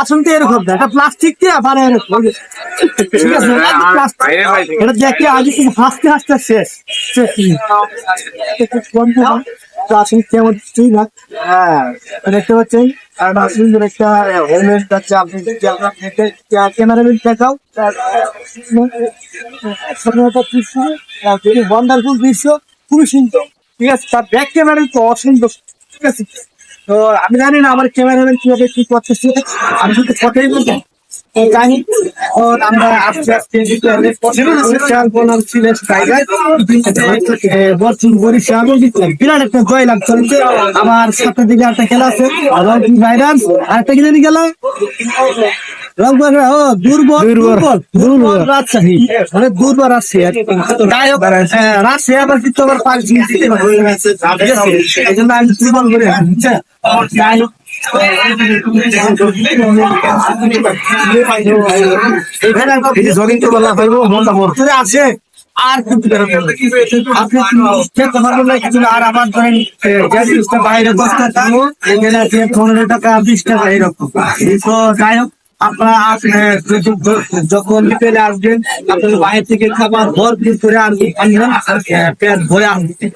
আসন তো এরকম না এটা প্লাস্টিক দিয়ে মানে এরকম। ঠিক আছে এটা দেখে আগে কিন্তু হাসতে হাসতে শেষ। তো আসলে কেমন না? হ্যাঁ। দেখতে পাচ্ছেন? আর সুন্দর একটা হেলমেট যাচ্ছে আপনি ক্যামেরাম্যান দেখাও। ওয়ান্ডারফুল দৃশ্য খুবই সুন্দর। ঠিক আছে তার ব্যাক ক্যামেরা তো অসুন্দর। ঠিক আছে তো আমি জানি না আমার ক্যামেরাম্যান কীভাবে কি করতেছে। আমি শুধু ফটোই বলব। আমরা বিরাট একটা জয় আমার সাথে দিকে একটা খেলা আছে আর ভাইরাস আরেকটা কি জানি খেলা রংপুর ও দুর্বল দুর্বল দুর্বল রাজশাহী মানে দুর্বল রাজশাহী আর কি। যাই হোক, হ্যাঁ, রাজশাহী আবার কিন্তু আবার পাঁচ দিন দিতে পারে। ঠিক আছে? এই জন্য আমি দুর্বল করে বুঝছেন? যাই হোক, এখানে তো বলা হইবো, মনটা ভরপুরে আছে। আর আমার ধরেন বাইরে দশ টাকা পনেরো টাকা বিশ টাকা এরকম তো যাই হোক আপনারা আসলে যখন বিকেলে আসবেন আপনার বাইরে থেকে খাবার ভর করে আনবেন পেট ভরে আনবেন